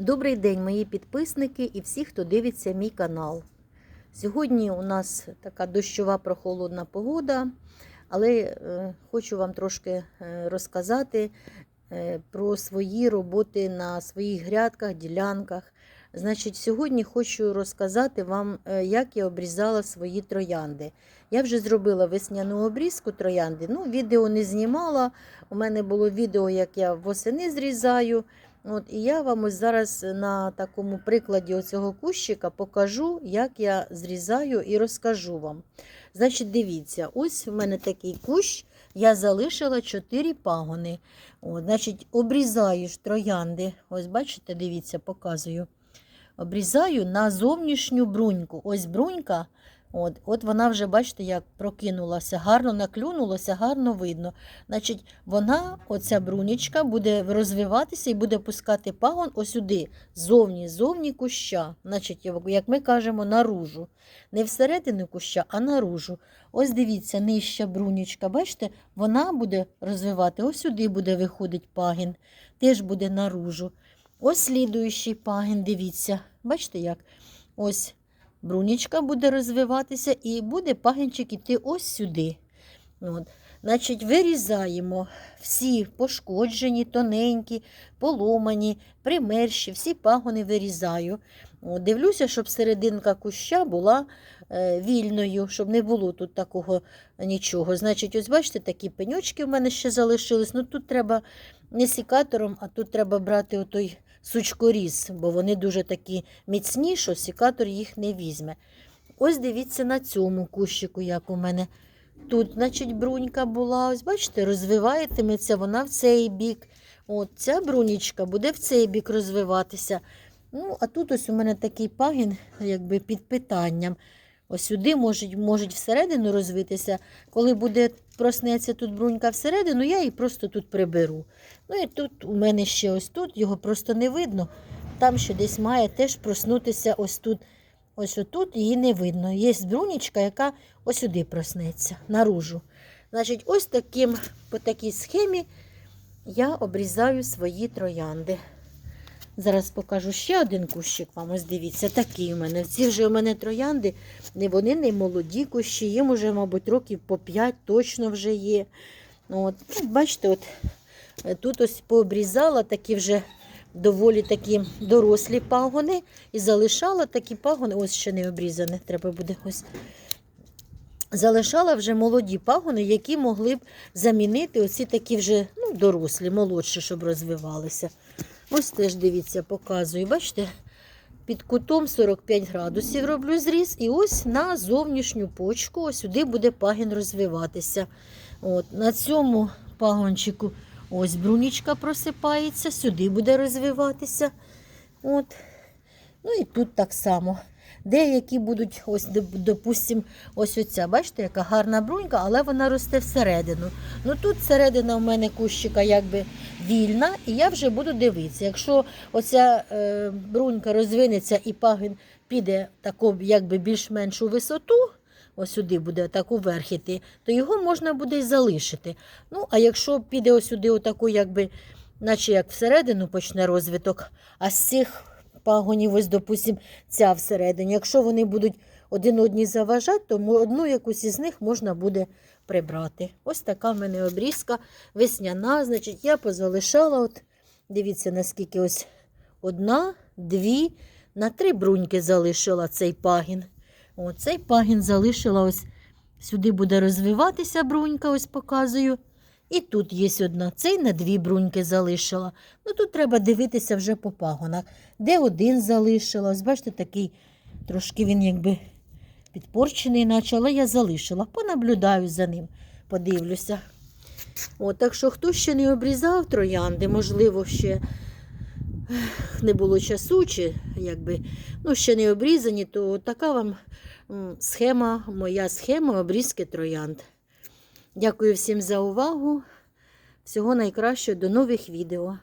Добрий день, мої підписники і всі, хто дивиться мій канал. Сьогодні у нас така дощова прохолодна погода, але е, хочу вам трошки е, розказати е, про свої роботи на своїх грядках, ділянках. Значить, сьогодні хочу розказати вам, як я обрізала свої троянди. Я вже зробила весняну обрізку троянди. Ну, відео не знімала. У мене було відео, як я восени зрізаю. От, і я вам ось зараз на такому прикладі оцього кущика покажу, як я зрізаю і розкажу вам. Значить, дивіться, ось у мене такий кущ, я залишила 4 пагони. От, значить, обрізаю троянди. Ось, бачите, дивіться, показую. Обрізаю на зовнішню бруньку. Ось брунька. От, от вона вже, бачите, як прокинулася, гарно наклюнулася, гарно видно. Значить, вона, оця брунічка, буде розвиватися і буде пускати пагон ось сюди, зовні, зовні куща. Значить, як ми кажемо, наружу. Не всередину куща, а наружу. Ось дивіться, нижча брунічка, бачите, вона буде розвивати, ось сюди буде виходить пагін, теж буде наружу. Ось слідуючий пагін, дивіться, бачите як? Ось брунічка буде розвиватися і буде пагінчик іти ось сюди. От. Значить, вирізаємо всі пошкоджені, тоненькі, поломані, примерші, всі пагони вирізаю. Дивлюся, щоб серединка куща була е, вільною, щоб не було тут такого нічого. Значить, ось бачите, такі пеньочки в мене ще залишились. Ну тут треба не сікатором, а тут треба брати отой сучкоріз, бо вони дуже такі міцні, що сікатор їх не візьме. Ось дивіться на цьому кущику, як у мене. Тут, значить, брунька була, ось бачите, розвиватиметься вона в цей бік. От Ця брунічка буде в цей бік розвиватися. Ну, а тут ось у мене такий пагін, якби під питанням. Ось сюди можуть, можуть всередину розвитися. Коли буде проснеться тут брунька всередину, я її просто тут приберу. Ну і тут у мене ще ось тут, його просто не видно. Там ще десь має теж проснутися ось тут. Ось отут її не видно. Є брунічка, яка ось сюди проснеться, наружу. Значить, ось таким, по такій схемі я обрізаю свої троянди. Зараз покажу ще один кущик вам. Ось дивіться, такий у мене. Ці вже у мене троянди, вони не молоді кущі, їм уже, мабуть, років по 5 точно вже є. От, ну, Бачите, от е, тут ось пообрізала такі вже доволі такі дорослі пагони і залишала такі пагони, ось ще не обрізане, треба буде ось. Залишала вже молоді пагони, які могли б замінити оці такі вже ну, дорослі, молодші, щоб розвивалися. Ось теж дивіться, показую. Бачите, під кутом 45 градусів роблю зріз, і ось на зовнішню почку, ось сюди буде пагін розвиватися. От, На цьому пагончику ось брунічка просипається, сюди буде розвиватися. От. Ну і тут так само. Деякі будуть, ось, допустимо, ось оця, бачите, яка гарна брунька, але вона росте всередину. Ну тут середина в мене кущика якби вільна, і я вже буду дивитися. Якщо оця е, брунька розвинеться і пагін піде таку, якби більш-менш у висоту, ось сюди буде так уверх то його можна буде й залишити. Ну, а якщо піде ось сюди, отаку, якби, наче як всередину почне розвиток, а з цих пагонів, ось, допустим, ця всередині. Якщо вони будуть один одній заважати, то одну якусь із них можна буде прибрати. Ось така в мене обрізка весняна. Значить, я позалишала, от, дивіться, наскільки ось одна, дві, на три бруньки залишила цей пагін. О, цей пагін залишила ось сюди буде розвиватися брунька, ось показую. І тут є одна. Цей на дві бруньки залишила. Ну тут треба дивитися вже по пагонах. Де один залишила. Ось бачите, такий трошки він якби підпорчений, наче, але я залишила. Понаблюдаю за ним, подивлюся. От, Так що хто ще не обрізав троянди, можливо, ще не було часу, чи якби, ну, ще не обрізані, то така вам схема, моя схема обрізки троянд. Дякую всім за увагу. Всього найкращого, до нових відео.